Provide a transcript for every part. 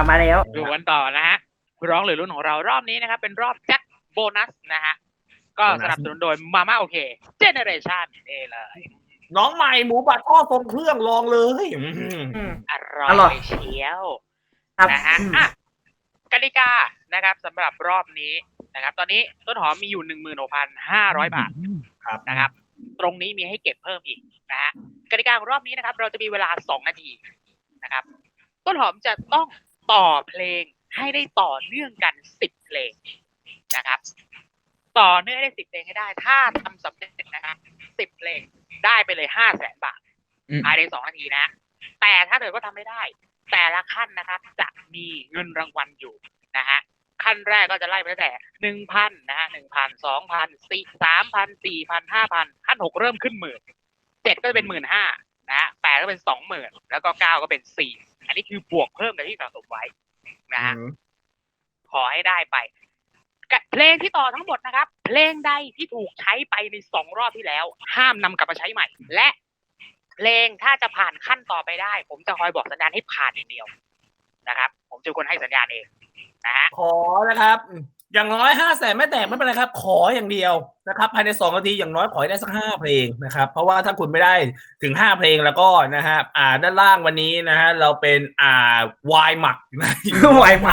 ลับมาแล้ว ดูกันต่อนะฮะร้องหรือรุ่นของเรารอบนี้นะครับ เป็นรอบแจ็คโบนัสนะฮะ ก็สนับสนุนโดยมาม่าโอเค เจเนเรชันนี่เลย น้องใหม่หมูบัดทอดทรงเครื่องลองเลยอืมอืมอร่อร่ออย ยเชียวครับนะฮะอืมอะกติกานะครับสำหรับรอบนี้นะครับ ตอนนี้ต้นหอมมีอยู่หนึ่งหมื่นหกพันห้าร้อยบาทครับ นะครับ ตรงนี้มีให้เก็บเพิ่มอีกนะฮะกติกาของรอบนี้นะครับ เราจะมีเวลาสองนาทีนะครับ ต้นหอมจะต้อง ต่อเพลงให้ได้ต่อเนื่องกันสิบเพลงนะครับ ต่อเนื่องได้สิบเพลงให้ได้ ถ้าทำสำเร็จนะครับสิบเพลงได้ไปเลยห้าแสนบาทอืมภายในสองนาทีนะ แต่ถ้าเกิดว่าทำไม่ได้ แต่ละขั้นนะครับจะมีเงินรางวัลอยู่นะฮะขั้นแรกก็จะไล่ไปตั้งแต่หนึ่งพันนะฮะหนึ่งพันสองพันสี่สามพันสี่พันห้าพันขั้นหกเริ่มขึ้นหมื่นเจ็ดก็จะเป็นหมื่นห้านะฮะแปดก็เป็นสองหมื่นแล้วก็เก้าก็เป็นสี่ อันนี้คือบวกเพิ่มกับที่สะสมไว้นะฮะขอให้ได้ไปกะเพลงที่ต่อทั้งหมดนะครับ เพลงใดที่ถูกใช้ไปในสองรอบที่แล้ว ห้ามนำกลับมาใช้ใหม่ และเพลงถ้าจะผ่านขั้นต่อไปได้ ผมจะคอยบอกสัญญาณให้ผ่านอย่างเดียวนะครับ ผมจะเป็นคนให้สัญญาณเองนะฮะขอนะครับ อย่างน้อยห้าแสนไม่แตกไม่เป็นไรครับ ขออย่างเดียวนะครับ ภายในสองนาทีอย่างน้อยขอให้ได้สักห้าเพลงนะครับ เพราะว่าถ้าคุณไม่ได้ถึงห้าเพลงแล้วก็นะฮะอ่าด้านล่างวันนี้นะฮะเราเป็นอ่าวายหมักนะไหวไหม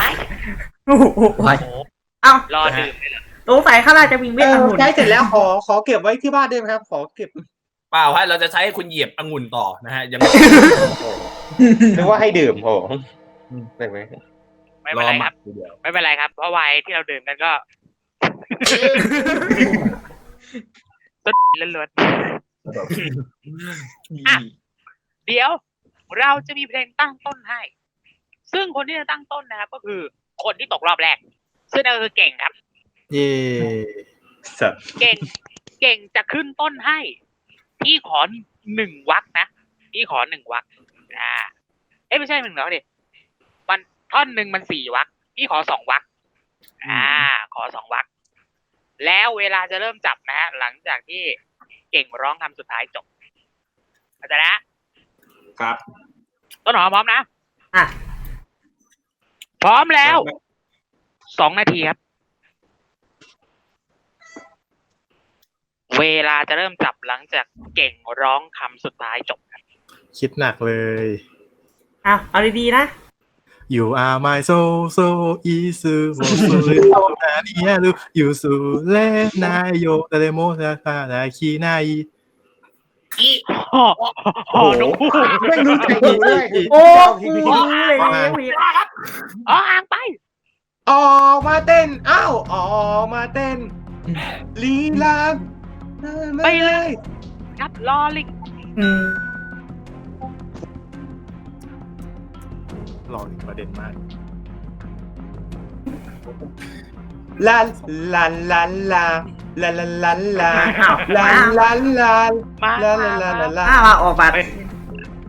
โอ้โหไว้โอ้โหเอ้ารอดื่มเลยเหรอสงสัยข้าราชวิงเวเอทอองุ่นใกล้เสร็จแล้วขอขอเก็บไว้ที่บ้านได้ไหมครับ ขอเก็บเปล่าฮะเราจะใช้ให้คุณเหยียบองุ่นต่อนะฮะยังนึกว่าให้ดื่มโอ้ได้ไหม ไม่เป็นไรหคมัรับทีเดียวไม่เป็นไรครับ เพราะไวน์ที่เราดื่มกันก็ ต้นล้วนๆอะเดี๋ยว เราจะมีเพลงตั้งต้นให้ ซึ่งคนที่จะตั้งต้นนะครับ ก็คือคนที่ตกรอบแรก ซึ่งนั่นก็คือเก่งครับ เย่สัตว์เก่ง เก่งจะขึ้นต้นให้ พี่ขอหนึ่งวักนะ พี่ขอหนึ่งวักอ่าเอ้ยไม่ใช่หนึ่งแล้วดิมัน ท่อนหนึ่งมันสี่วักพี่ขอสองวักอ่า ขอสองวักแล้วเวลาจะเริ่มจับนะฮะหลังจากที่เก่งร้องคำสุดท้ายจบเข้าใจนะครับต้นหอมพร้อมนะอะพร้อมแล้วสองนาทีครับ เวลาจะเริ่มจับหลังจากเก่งร้องคำสุดท้ายจบครับคิดหนักเลย อะ เอาดีๆนะ You are my soul, so easy, so little, and yellow. You so let na yo, the most that I can I. ห่อห่อนกไม่รู้จักเลยโอ้กูเลยวีอ๋ออ่างไปออกมาเต้นอ้าวออกมาเต้นลีลาไปเลย ครับลอลิง ล่อถึงประเด็นมากลาลาลาลาลาลาลาลาอ้าวลาลาลามาลามาลาลาลาลาอ้าวมาออกมา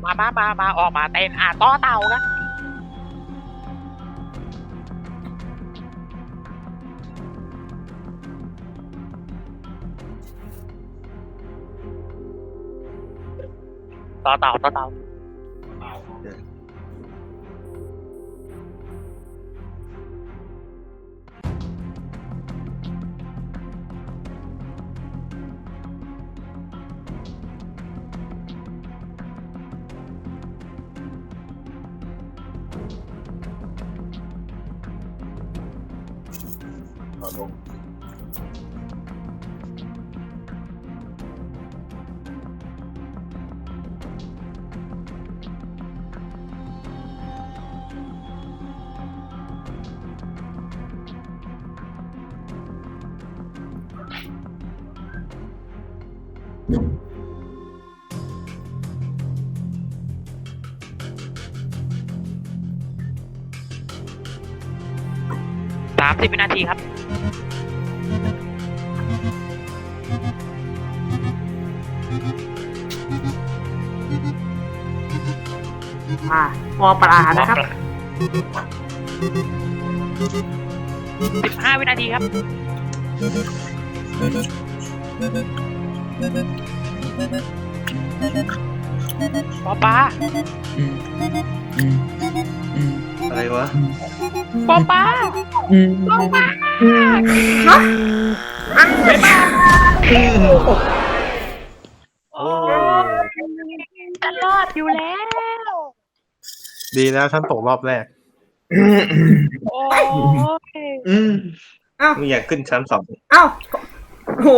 มามามามาออกมาเต้นอะต่อเต่าครับต่อเต่าต่อเต่า สามสิบวินาทีครับ อะพอปลานะครับสิบห้าวินาทีครับ ปอปลาอืมอืมอืมอะไรอะไรวะป๊อปป้าโอ้จะรอดอยู่แล้ว ดีแล้วท่านตกรอบแรก โอ้ยอืมเอ้ามึงอยากขึ้นชั้นสองเอ้าโห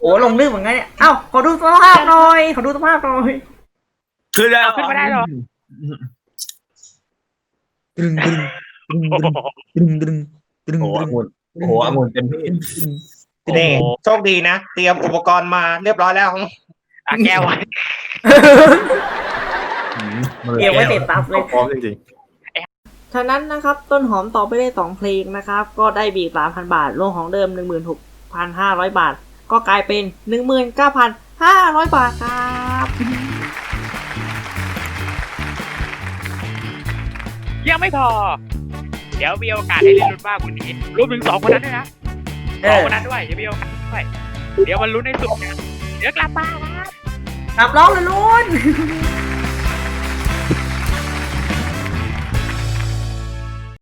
โหลงลื่นเหมือนกันเนี่ยเอ้าขอดูสภาพหน่อย ขอดูสภาพหน่อยคือแล้วขึ้นมาได้หรอดึงดึงดึงดึงดึงโอ้โหดึงองุ่นโอ้โหองุ่นเต็มที่นี่โชคดีนะ เตรียมอุปกรณ์มาเรียบร้อยแล้วอะแก้วไว้ เก็บไว้เสร็จตับเลยพร้อมจริงฉะนั้นนะครับต้นหอมต่อไปได้สองเพลงนะครับ ก็ได้บีสามพันบาทรวมของเดิมหนึ่งหมื่นหกพันห้าร้อยบาท ก็กลายเป็นหนึ่งหมื่นเก้าพันห้าร้อยบาทครับยังไม่พอ เดี๋ยวมีโอกาสให้เล่นลุ้นมากกว่านี้รวมถึงสองคนนั้นด้วยนะเอสองอคนนั้นด้วยยังมีโอกาสด้วยเดี๋ยวมันลุ้นในสุดนะเดี๋ยวกลับมาครับกลับร้องเลยลุ้น